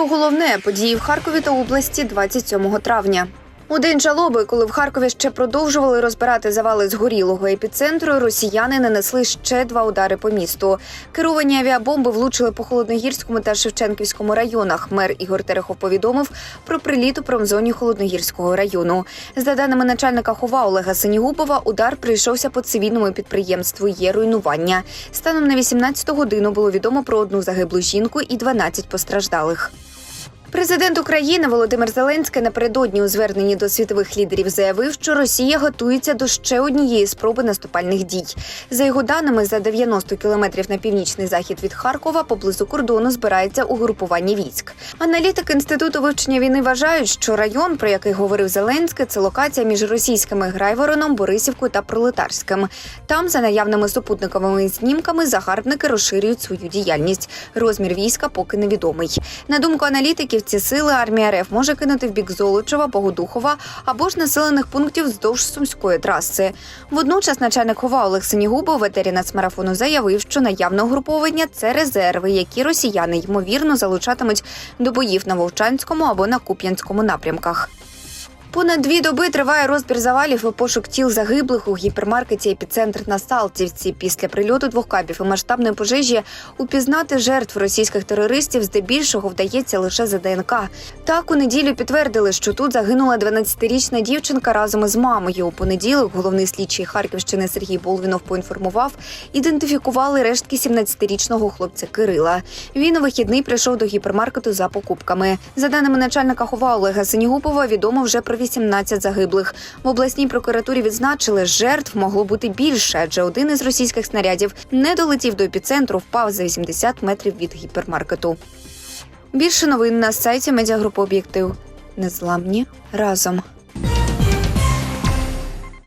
Про головне події в Харкові та області 27 травня. У день жалоби, коли в Харкові ще продовжували розбирати завали згорілого епіцентру, росіяни нанесли ще два удари по місту. Керовані авіабомби влучили по холодногірському та Шевченківському районах. Мер Ігор Терехов повідомив про приліт у промзоні холодногірського району. За даними начальника хова Олега Синігубова, удар прийшовся по цивільному підприємству. Є руйнування. Станом на 18 годину було відомо про одну загиблу жінку і 12 постраждалих. Президент України Володимир Зеленський напередодні у зверненні до світових лідерів заявив, що Росія готується до ще однієї спроби наступальних дій. За його даними, за 90 кілометрів на північний захід від Харкова поблизу кордону збирається угрупування військ. Аналітики інституту вивчення війни вважають, що район, про який говорив Зеленський, це локація між російськими Грайвороном, Борисівкою та Пролетарським. Там, за наявними супутниковими знімками, загарбники розширюють свою діяльність. Розмір війська поки невідомий. На думку аналітиків, ці сили армія РФ може кинути в бік Золочева, Богодухова або ж населених пунктів вздовж сумської траси. Водночас начальник хова Олег Синігубов в етері нацмарафону заявив, що наявне угруповання це резерви, які росіяни ймовірно залучатимуть до боїв на Вовчанському або на Куп'янському напрямках. Понад дві доби триває розбір завалів і пошук тіл загиблих у гіпермаркеті епіцентр на Салтівці. Після прильоту двох кабів і масштабної пожежі упізнати жертв російських терористів здебільшого вдається лише за ДНК. Так у неділю підтвердили, що тут загинула 12-річна дівчинка разом із мамою. У понеділок головний слідчий Харківщини Сергій Болвінов поінформував, ідентифікували рештки 17-річного хлопця Кирила. Він у вихідний прийшов до гіпермаркету за покупками. За даними начальника хова Олега Синігупова, відомо вже про 18 загиблих. В обласній прокуратурі відзначили, жертв могло бути більше, адже один із російських снарядів не долетів до епіцентру, впав за 80 метрів від гіпермаркету. Більше новин на сайті медіагрупи Об'єктив. Незламні разом.